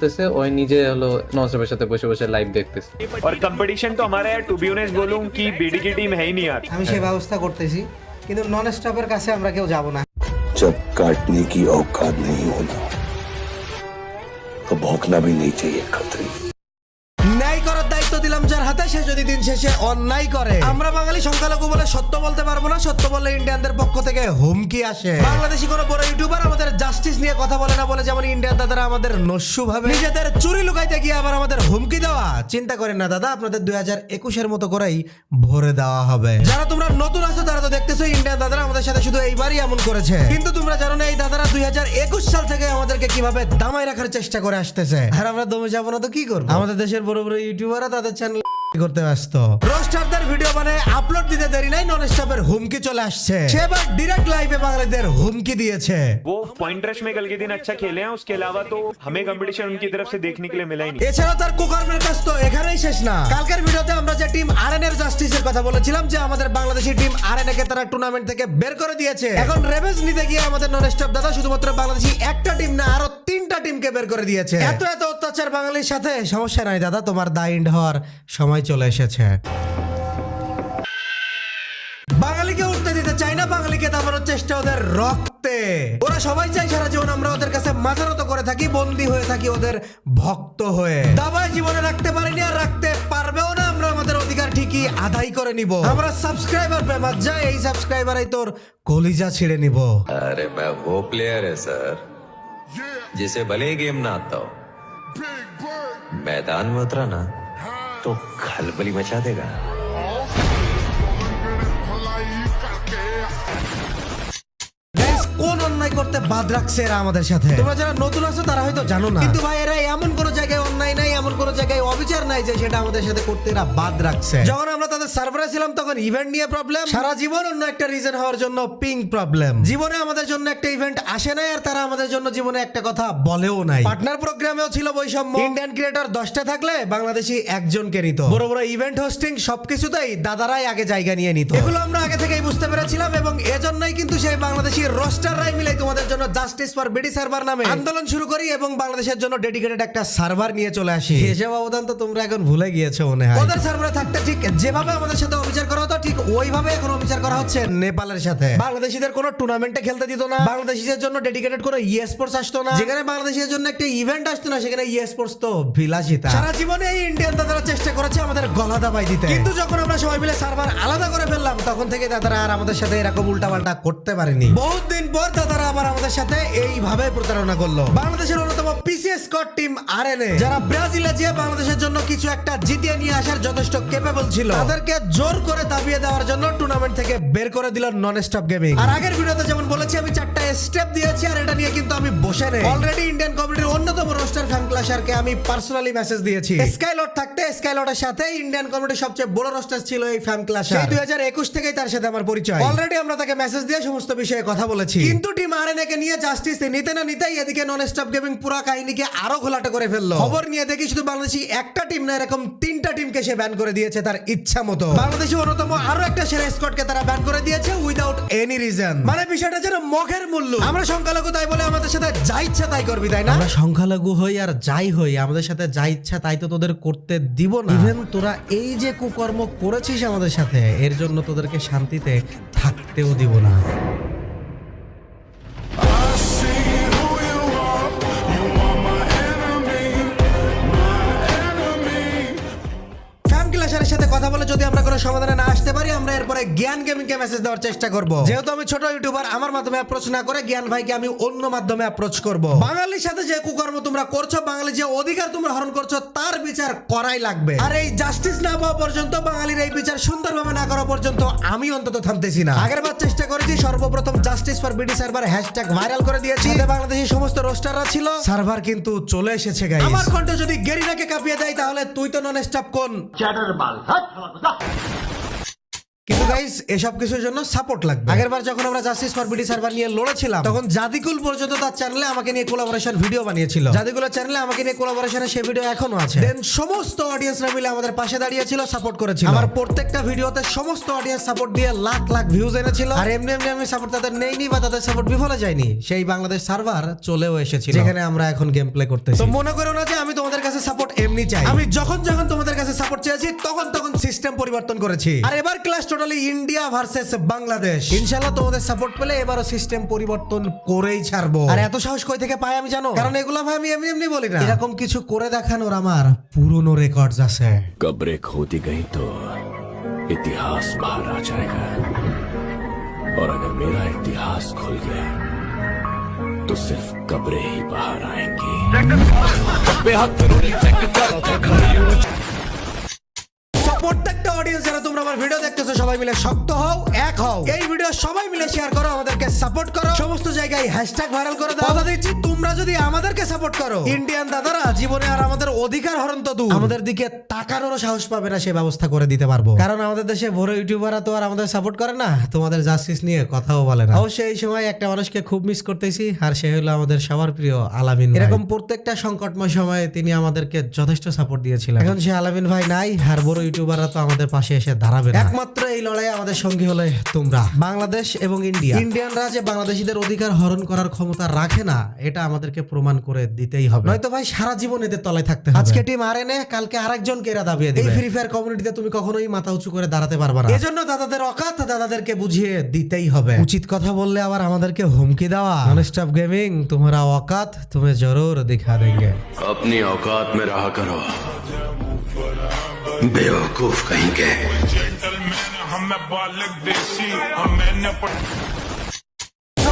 করতেছে ওই নিজে হলো নসরের সাথে বসে বসে লাইভ দেখতেছে और कंपटीशन तो हमारा है टू बी ऑनेस्ट बोलूं कि बीडी की टीम है ही नहीं यार আমি সেই ব্যবস্থা করতেছি কিন্তু নন স্টপের কাছে আমরা কেউ যাব না जब काटने की औकात नहीं होना तो भौंकना भी नहीं चाहिए खतरी ন্যায় করার দায়িত্ব দিলাম যার হাতে সে যদি দিন শেষে অন্যায় করে। আমরা বাঙালি সংখ্যালঘু বলে সত্য বলতে পারব না, সত্য বললে ইন্ডিয়ানদের পক্ষ থেকে হুমকি আসে। বাংলাদেশি কোনো বড় ইউটিউবার আমাদের জাস্টিস নিয়ে কথা বলে না বলে যেমন ইন্ডিয়ান দাদারা আমাদের নস্যু ভাবে। নিজেদের চুরি লুকাইতে গিয়ে আবার আমাদের হুমকি দেওয়া। চিন্তা করেন না দাদা, আপনাদের দুই হাজার একুশের মতো করেই ভরে দেওয়া হবে। যারা তোমরা নতুন আছো তারা তো দেখতেছো ইন্ডিয়ান দাদারা আমাদের সাথে শুধু এইবারই এমন করেছে। কিন্তু তোমরা জানো না এই দাদারা দুই হাজার একুশ সাল থেকে আমাদেরকে কীভাবে দামাই রাখার চেষ্টা করে আসতেছে। আর আমরা দমে যাব না তো কি করব? আমাদের দেশের বড় বড় ইউটিউবাররা তাদের চ্যানেল করতে ব্যস্ত রোস্টারদের ভিডিও বানায় আপলোড দিতে দেরি নাই নন স্টপের হুমকি চলে আসছে সেবার ডিরেক্ট লাইভে বাঙালিদের হুমকি দিয়েছে वो पॉइंट रश में कल के दिन अच्छा खेले हैं उसके अलावा तो हमें कंपटीशन उनकी तरफ से देखने के लिए मिला ही नहीं এছাড়াও তার কুকর্মের কাজ তো এখানেই শেষ না কালকের ভিডিওতে আমরা যে টিম আরএন এর জাস্টিসের কথা বলেছিলাম যে আমাদের বাংলাদেশি টিম আরএন কে তারা টুর্নামেন্ট থেকে বের করে দিয়েছে এখন রেভেন্স নিতে গিয়ে আমাদের নন স্টপ দাদা শুধুমাত্র বাংলাদেশি একটা টিম না আরো তিনটা টিমকে বের করে দিয়েছে এত এত অত্যাচার বাঙালির সাথে সমস্যা নাই দাদা তোমার দাইন্ড হওয়ার সময় চলে এসেছে বাঙালিকে উঠতে দিতে চাই না বাঙালিকে দাবানোর চেষ্টা ওদের রক্তে ওরা সবাই চাই সারা জীবন আমরা ওদের কাছে মাথা নত করে থাকি বন্দি হয়ে থাকি ওদের ভক্ত হয়ে দাবায় জীবনে রাখতে পারিনি আর রাখতে পারবেও না আমরা আমাদের অধিকার ঠিকই আদায় করে নিব আমরা সাবস্ক্রাইবার পেমার যাই এই সাবস্ক্রাইবারই তোর কলিজা ছিঁড়ে নিব अरे मैं वो प्लेयर है सर जिसे भले ही गेम ना आता हो मैदान में उतरा ना तो खलबली मचा देगा Guys, কোন অন্যায় করতে বাদ রাখছে এরা আমাদের সাথে তোমরা যারা নতুন আছো তারা হয়তো জানো না কিন্তু ভাই এরা এমন কোন জায়গায় অন্যায় নাই এমন কোন জায়গায় অবিচার নাই যে সেটা আমাদের সাথে করতে এরা বাদ রাখছে। যখন আমরা তাদের সার্ভারে ছিলাম তখন ইভেন্ট নিয়ে প্রবলেম সারা জীবন অন্য একটা রিজন হওয়ার জন্য পিং প্রবলেম জীবনে আমাদের জন্য একটা ইভেন্ট আসে নাই আর তারা আমাদের জন্য জীবনে একটা কথা বলেও নাই। পার্টনার প্রোগ্রামেও ছিল বৈষম্য। ইন্ডিয়ান ক্রিয়েটর দশটা থাকলে বাংলাদেশি একজনকে নিত। বড় বড় ইভেন্ট হোস্টিং সবকিছুতেই দাদারাই আগে জায়গা নিয়ে নিত। এগুলো আমরা আগে থেকেই বুঝতে পেরেছিলাম এবং এজন্যই কিন্তু সেই বাংলাদেশি রোস্টাররাই মিলে তোমাদের জন্য জাস্টিস ফর বিডি সার্ভার নামে আন্দোলন শুরু করি এবং বাংলাদেশের জন্য ডেডিকেটেড একটা সার্ভার নিয়ে চলে আসি। এসব অবদান তো তোমরা এখন ভুলে গিয়েছো মনে হয়। ওদের সার্ভারে থাকতে ঠিক যেভাবে আমাদের সাথে অবিচার করা হতো ঠিক ওইভাবে এখন অবিচার করা হচ্ছে নেপালের সাথে। বাংলাদেশিদের কোনো টুর্নামেন্টে খেলতে দিত না। বাংলাদেশিদের জন্য ডেডিকেটেড কোনো ই স্পোর্টস আসতো না। যেখানে জন্য একটা ইভেন্ট আসতো না সেখানে ই স্পোর্টস তো বিলাসিতা। সারা জীবনে এই ইন্ডিয়ান দাদারা চেষ্টা করেছে আমাদের গলা দাবাই দিতে। কিন্তু যখন আমরা সবাই মিলে সার্ভার আলাদা করে ফেললাম তখন থেকে দাদারা আর আমাদের সাথে এরকম উল্টাপাল্টা করতে পারেনি। বহুত দিন পর দাদারা আবার আমাদের সাথে এইভাবে প্রতারণা করল। বাংলাদেশের অন্যতম পিসিএস স্কট টিম আরএনএ যারা ব্রাজিলে যেয়ে বাংলাদেশের জন্য কিছু একটা জিতিয়ে নিয়ে আসার যথেষ্ট কেপেবল ছিল। তাদেরকে জোর করে দাবিয়ে দেওয়ার জন্য টুর্নামেন্ট থেকে বের করে দিল নন স্টপ গেমিং আর আগের ভিডিওতে যেমন বলেছি, আমি চারটা স্টেপ দিয়েছি আর এটা নিয়ে কিন্তু আমি বসে নেই। অলরেডি ইন্ডিয়ান কমিউনিটির অন্যতম রোস্টার ফ্যান ক্লাসারকে আমি পার্সোনালি মেসেজ দিয়েছি। স্কাইলট থাকতে স্কাইলটের সাথে ইন্ডিয়ান কমিউনিটির সবচেয়ে বড় রোস্টার ছিল এই ফ্যান ক্লাসার দুই হাজার একুশ থেকেই তার সাথে আমার পরিচয়। অলরেডি আমরা তাকে মেসেজ দিয়ে সমস্ত বিষয়ে কথা বলেছি। কিন্তু টিম আরএনএ কে নিয়ে জাস্টিস নিতে না নিতেই এদিকে নন স্টপ গেমিং পুরো কাহিনীকে আরও ঘোলাটে করে ফেলল। খবর নিয়ে দেখি শুধু বাংলাদেশি একটা টিম না এরকম তিনটা টিমকে সে ব্যান করে দিয়েছে তার ইচ্ছা মতো। বাংলাদেশি অন্যতম আরও একটা সেরা স্কোয়াডকে তারা ব্যান করে দিয়েছে উইদাউট এনি রিজন মানে বিষয়টা যেন মখের মূল্য। আমরা সংখ্যালঘু তাই বলে আমাদের সাথে যা ইচ্ছা তাই করবি তাই না? আমরা সংখ্যালঘু হই আর যাই হই আমাদের সাথে যা ইচ্ছা তাই তো তোদের করতে দিব না। ইভেন তোরা এই যে কুকর্ম করেছিস আমাদের সাথে এর জন্য তোদেরকে শান্তিতে থাকতেও দিব না। সাথে কথা বলে যদি আমরা কোনো সমাধানে না আসতে পারি আমরা এরপরে জ্ঞান গেমিং কে মেসেজ দেওয়ার চেষ্টা করব। যেহেতু আমি ছোট ইউটিউবার আমার মাধ্যমে অ্যাপ্রোচ না করে জ্ঞান ভাইকে আমি অন্য মাধ্যমে অ্যাপ্রোচ করব। বাঙালির সাথে যে কুকর্ম তোমরা করছ বাঙালি যে অধিকার তোমরা হরণ করছ তার বিচার করাই লাগবে। আর এই জাস্টিস না পাওয়া পর্যন্ত বাঙালির এই বিচার সুন্দরভাবে না করা পর্যন্ত আমি অন্তত থামতেছি না। আগের বার চেষ্টা করেছি সর্বপ্রথম justice for BD server hashtag viral করে দিয়েছি। এতে বাংলাদেশের সমস্ত রোস্টাররা ছিল। সার্ভার কিন্তু চলে এসেছে গাইস আমার কণ্ঠ যদি গেরিনাকে কাঁপিয়ে দেয় তাহলে তুই তো নন স্টপ কোন কিন্তু গাইস এসব কিছুর জন্য সাপোর্ট লাগবে। আগের বার যখন আমরা জাস্টিস ফর বিডি সার্ভার নিয়ে লড়েছিলাম তখন জাদিকুল পর্যন্ত তার চ্যানেলে আমাকে নিয়ে কোলাবোরেশন ভিডিও বানিয়েছিল। জাদিকুলের চ্যানেলে আমাকে নিয়ে কোলাবোরেশনের সেই ভিডিও এখনও আছে। দেন সমস্ত অডিয়েন্সরা মিলে আমাদের পাশে দাঁড়িয়েছিল সাপোর্ট করেছিল। আমার প্রত্যেকটা ভিডিওতে সমস্ত অডিয়েন্স সাপোর্ট দিয়ে লাখ লাখ ভিউজ এনেছিল। আর এমনি এমনি আমি সাপোর্ট তাদের নেইনি বা তাদের সাপোর্ট বিফলে যায়নি। সেই বাংলাদেশ সার্ভার চলেও এসেছিল। যেখানে আমরা এখন গেম প্লে করতেছি। তো মনে করো না যে আমি তোমাদের কাছে সাপোর্ট এমনি চাই। আমি যখন যখন তোমাদের কাছে সাপোর্ট চেয়েছি তখন তখন সিস্টেম পরিবর্তন করেছি। আর এবার class totally India versus Bangladesh ইনশাআল্লাহ তোমাদের সাপোর্ট পেলে এবারও সিস্টেম পরিবর্তন করেই ছাড়বো আর এত সাহস কই থেকে পাই আমি জানো কারণ এগুলো ভাই আমি এমনি এমনি বলি না এরকম কিছু করে দেখানোর আমার পুরনো রেকর্ডস আছে कब्रें खोदी गई तो इतिहास बाहर आ जाएगा और अगर मेरा इतिहास खुल गया तो सिर्फ कब्रें ही बाहर आएंगी So, প্রত্যেকটা অডিয়েন্স যারা তোমরা আমার ভিডিও দেখতেছো, সবাই মিলে শক্ত হও, এক হও। এই ভিডিও সবাই মিলে শেয়ার করো, আমাদেরকে সাপোর্ট করো। সমস্ত জায়গায় হ্যাশট্যাগ ভাইরাল করে দাও। কথা দিচ্ছি, তোমরা যদি আমাদেরকে সাপোর্ট করো ইন্ডিয়ান দাদারা জীবনে আর আমাদের অধিকার হরণ তো দূর। আমাদের দিকে তাকানোরও সাহস পাবে না, সে ব্যবস্থা করে দিতে পারব। কারণ আমাদের দেশে বড় ইউটিউবাররা তো আর আমাদের সাপোর্ট করে না, তোমাদের জাস্টিস নিয়ে কথাও বলে না। অবশ্যই এই সময় একটা মানুষকে খুব মিস করতেছি, আর সে হলো আমাদের সবার প্রিয় আলামিন। এরকম প্রত্যেকটা সংকটময় সময়ে তিনি আমাদেরকে যথেষ্ট সাপোর্ট দিয়েছিলেন। এখন সে আলামিন ভাই নাই, আর বড় ইউটিউবাররা তো আমাদের পাশে এসে দাঁড়াবে একমাত্র এই লড়াই আমাদের সঙ্গী হলে তোমরা। বাংলাদেশ এবং ইন্ডিয়া। ইন্ডিয়ানরা যে বাংলাদেশিদের অধিকার হরণ করার ক্ষমতা রাখে না এটা আমাদেরকে প্রমাণ করে দিতেই হবে। নয়তো ভাই সারা জীবন এদের তলায় থাকতে হবে। আজকে টিম আরএনএ কালকে আরেকজন কেরা দাবিয়ে দেবে। এই ফ্রি ফায়ার কমিউনিটিতে তুমি কখনোই মাথা উঁচু করে দাঁড়াতে পারবে না। এজন্য দাদাদের অকাত দাদাদেরকে বুঝিয়ে দিতেই হবে। উচিত কথা বললে আবার আমাদেরকে হুমকি দেওয়া। অনস্টপ গেমিং তোমরা অকাত তুমি জরুর দেখা দেঙ্গে। अपनी औकात में रहा करो बेवकूफ़ कहीं के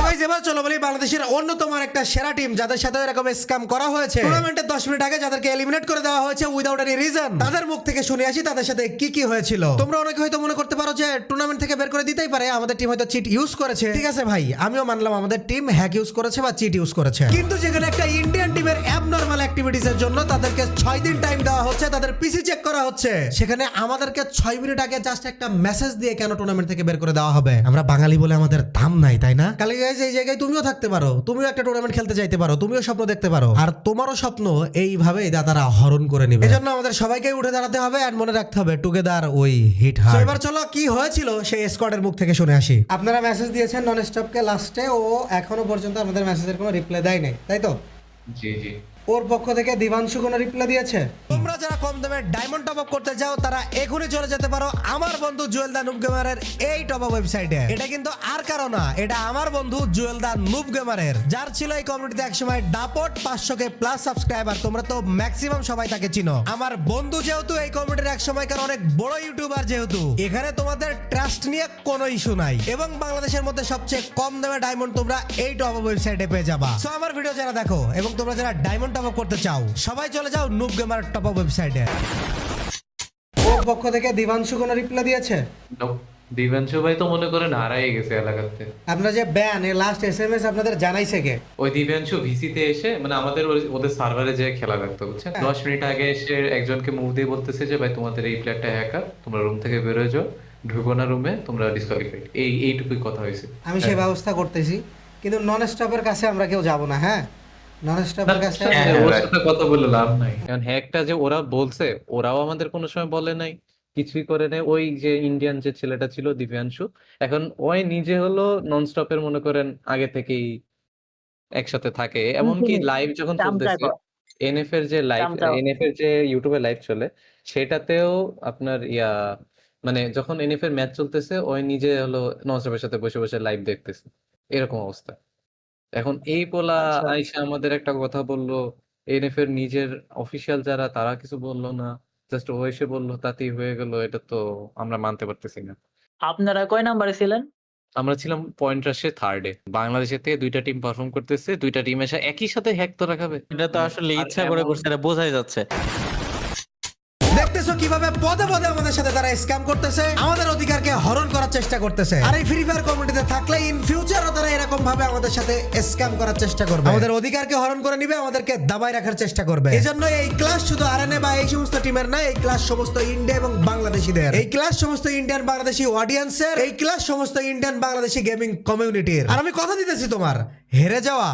গাইজ এবার চলো বলি বাংলাদেশের অন্যতম একটা সেরা টিম যাদের সাথে এরকম স্ক্যাম করা হয়েছে। টুর্নামেন্টের দশ মিনিট আগে যাদেরকে এলিমিনেট করে দেওয়া হয়েছে উইদাউট এনি রিজন তাদের মুখ থেকে শুনে আসি তাদের সাথে কি কি হয়েছিল। তোমরা অনেকে হয়তো মনে করতে পারো যে টুর্নামেন্ট থেকে বের করে দিতেই পারে, আমাদের টিম হয়তো চিট ইউজ করেছে। ঠিক আছে ভাই, আমিও মানলাম আমাদের টিম হ্যাক ইউজ করেছে বা চিট ইউজ করেছে। কিন্তু যেখানে একটা ইন্ডিয়ান টিমের অ্যাবনর্মাল অ্যাক্টিভিটিস এর জন্য তাদেরকে ছয় দিন টাইম দেওয়া হচ্ছে, তাদের পিসি চেক করা হচ্ছে। সেখানে আমাদেরকে ছয় মিনিট আগে জাস্ট একটা মেসেজ দিয়ে কেন টুর্নামেন্ট থেকে বের করে দেওয়া হবে? আমরা বাঙালি বলে আমাদের দাম নাই, তাই না? কালি গাইজ এই জায়গায় তুমিও থাকতে পারো তুমিও একটা টুর্নামেন্ট খেলতে চাইতে পারো তুমিও স্বপ্ন দেখতে পারো আর তোমারও স্বপ্ন এইভাবেই দাদারা হরণ করে নিবে। এজন্য আমাদের সবাইকে উঠে দাঁড়াতে হবে আর মনে রাখতে হবে টুগেদার ওই হিট হার এবার চলো কি হয়েছিল সেই স্কোয়াডের মুখ থেকে শুনে আসি। আপনারা মেসেজ দিয়েছেন নন স্টপকে লাস্টে ও এখনও পর্যন্ত আমাদের মেসেজের কোনো রিপ্লাই দেয় নাই তাই তো? জি জি। ওর পক্ষ থেকে দিবাংশু কোনো রিপ্লাই দিয়েছে? তোমরা যারা কম দামে ডায়মন্ড টপ আপ করতে চাও, তারা এখনই চলে যেতে পারো আমার বন্ধু জুয়েল দা নুব গেমারের এই টপ আপ ওয়েবসাইটে এটা কিন্তু আর কারও না, এটা আমার বন্ধু জুয়েল দা নুব গেমারের যার ছিল এই কমিউনিটিতে একসময় ডাপট পাঁচশো কে প্লাস সাবস্ক্রাইবার তোমরা তো ম্যাক্সিমাম সবাই তাকে চিনো। আমার বন্ধু যেহেতু এই কমিউনিটির এক সময়কার অনেক বড় ইউটিউবার যেহেতু, এখানে তোমাদের ট্রাস্ট নিয়ে কোনো ইস্যু নাই। এবং বাংলাদেশের মধ্যে সবচেয়ে কম দামে ডায়মন্ড তোমরা এই টপ আপ ওয়েবসাইটে পেয়ে যাবা। সো আমার ভিডিও যারা দেখো, এবং তোমরা যারা ডায়মন্ড টপ আপ করতে চাও সবাই চলে যাও নুব গেমার টপ আপ ওয়েবসাইটে ওর পক্ষ থেকে দিবাংশু কোনো রিপ্লাই দিয়েছে? দিবাংশু ভাই তো মনে করেন হারাই গেছে এলাকাতে। আপনার যে ব্যান এ লাস্ট এসএমএস আপনাদের জানাইছে কে? ওই দিব্যাংশু ভিসিতে এসে মানে আমাদের ওদের সার্ভারে যে খেলা দেখতো বুঝছেন? দশ মিনিট আগে এসে একজনকে মুভ দিয়ে বলতেছে যে ভাই তোমাদের এই প্লেয়ারটা হ্যাকার তোমরা রুম থেকে বের হয়ে যাও ঢুকো না রুমে তোমরা ডিসকোয়ালিফাইড এই এইটুকুই কথা হয়েছে। আমি সেই ব্যবস্থা করতেছি কিন্তু নন স্টপের কাছে আমরা কেউ যাব না হ্যাঁ? নন কাছে হ্যাঁ, ওর সাথে কথা বলে লাভ নাই। কারণ হ্যাকটা যে ওরা বলছে ওরাও আমাদের কোনো সময় বলে নাই কিছুই করে নাই। ওই যে ইন্ডিয়ান যে ছেলেটা ছিল দিব্যাংশু এখন ওই নিজে হলো নন স্টপের মনে করেন আগে থেকেই একসাথে থাকে। এমনকি লাইভ যখন চলতেছে এনএফ এর যে লাইভ এনএফ এর যে ইউটিউবে লাইভ চলে সেটাতেও আপনার ইয়া মানে যখন এনএফ এর ম্যাচ চলতেছে ওই নিজে হলো ননস্টপের সাথে বসে বসে লাইভ দেখতেছে। এরকম অবস্থা। এখন এই পোলা আইসা আমাদের একটা কথা বলল এনএফ এর নিজের অফিসিয়াল যারা তারা কিছু বলল না জাস্ট ও এসে বলল তাতেই হয়ে গেল এটা তো আমরা মানতে পারতেছি না। আপনারা কয় নাম্বারে ছিলেন? আমরা ছিলাম পয়েন্ট রাশে থার্ডে বাংলাদেশের থেকে দুইটা টিম পারফর্ম করতেছে দুইটা টিম এসে একই সাথে হ্যাক তো রাখাবে এটা তো আসলে আর ইচ্ছা করে এমন- করছে এটা বোঝাই যাচ্ছে। কীভাবে পদে পদে আমাদের সাথে তারা স্ক্যাম করতেছে, আমাদের অধিকারকে হরণ করার চেষ্টা করতেছে। আর এই ফ্রি ফায়ার কমিউনিটিতে থাকলে ইন ফিউচারও তারা এরকম ভাবে আমাদের সাথে স্ক্যাম করার চেষ্টা করবে। আমাদের অধিকারকে হরণ করে নিবে, আমাদেরকে দাবায় রাখার চেষ্টা করবে। এই জন্য এই ক্লাস শুধু আরএনএ বা এই সমস্ত টিমের না, এই ক্লাস সমস্ত ইন্ডিয়া এবং বাংলাদেশিদের। এই ক্লাস সমস্ত ইন্ডিয়ান বাংলাদেশি অডিয়েন্সের এই ক্লাস সমস্ত ইন্ডিয়ান বাংলাদেশি গেমিং কমিউনিটির আর আমি কথা দিতেছি তোমার, হেরে যাওয়া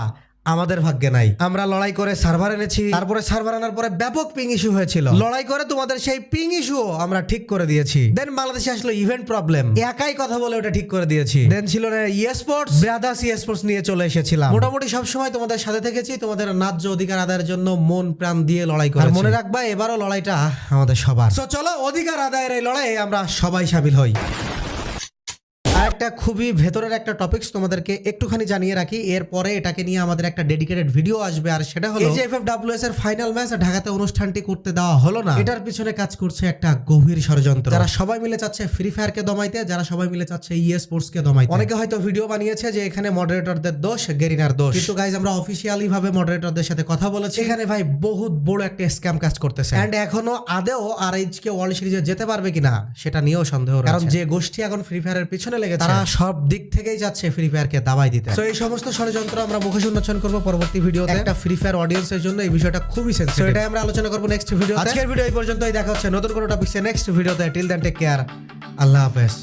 আমাদের ভাগ্যে নাই। আমরা লড়াই করে সার্ভার এনেছি তারপরে সার্ভার আনার পরে ব্যাপক পিং ইস্যু হয়েছিল। লড়াই করে তোমাদের সেই পিং ইস্যু আমরা ঠিক করে দিয়েছি। দেন বাংলাদেশে আসলো ইভেন্ট প্রবলেম একাই কথা বলে ওটা ঠিক করে দিয়েছি। দেন ছিল না e sports brothers e sports নিয়ে চলে এসেছিলাম। মোটামুটি সব সময় তোমাদের সাথে থেকেছি তোমাদের ন্যায্য অধিকার আদায়ের জন্য মন প্রাণ দিয়ে লড়াই করে মনে রাখবা এবারও লড়াইটা আমাদের সবার। তো চলো অধিকার আদায়ের এই লড়াইয়ে আমরা সবাই সামিল হই। একটা খুবই ভেতরের একটা টপিকস তোমাদেরকে একটুখানি জানিয়ে রাখি। এরপরে এটাকে নিয়ে আমাদের একটা ডেডিকেটেড ভিডিও আসবে আর সেটা হলো এই যে এফএফডব্লিউএস এর ফাইনাল ম্যাচ ঢাকাতে অনুষ্ঠানটি করতে দেওয়া হলো না। এটার পিছনে কাজ করছে একটা গভীর ষড়যন্ত্র। যারা সবাই মিলে চাচ্ছে ফ্রি ফায়ার কে দমাইতে যারা সবাই মিলে চাচ্ছে ইএ স্পোর্টস কে দমাইতে। অনেকে হয়তো ভিডিও বানিয়েছে যে এখানে মডারেটরদের দোষ গেরিনার দোষ। কিন্তু গাইজ আমরা অফিসিয়ালি ভাবে মডারেটরদের সাথে কথা বলেছি। এখানে ভাই বহুত বড় একটা স্ক্যাম কাজ করতেছে। এন্ড এখনও আদেও আর এইচ কে ওয়ার্ল্ড সিরিজে যেতে পারবে কিনা সেটা নিয়েও সন্দেহ কারণ যে গোষ্ঠী এখন ফ্রি ফায়ারের পিছনে লেগেছে তারা সব দিক থেকেই যাচ্ছে ফ্রি ফায়ারকে দাবাই দিতে। তো এই সমস্ত ষড়যন্ত্র আমরা মুখে উন্মোচন করব পরবর্তী ভিডিওতে। একটা ফ্রি ফায়ার অডিয়েন্সের জন্য এই বিষয়টা খুবই সেন্সিটিভ এটাই আমরা আলোচনা করব নেক্সট ভিডিও আজকের ভিডিও এই পর্যন্তই। দেখা হচ্ছে নতুন কোনো টপিকসে নেক্সট ভিডিওতে। টিল দেন টেক কেয়ার আল্লাহ হাফেজ।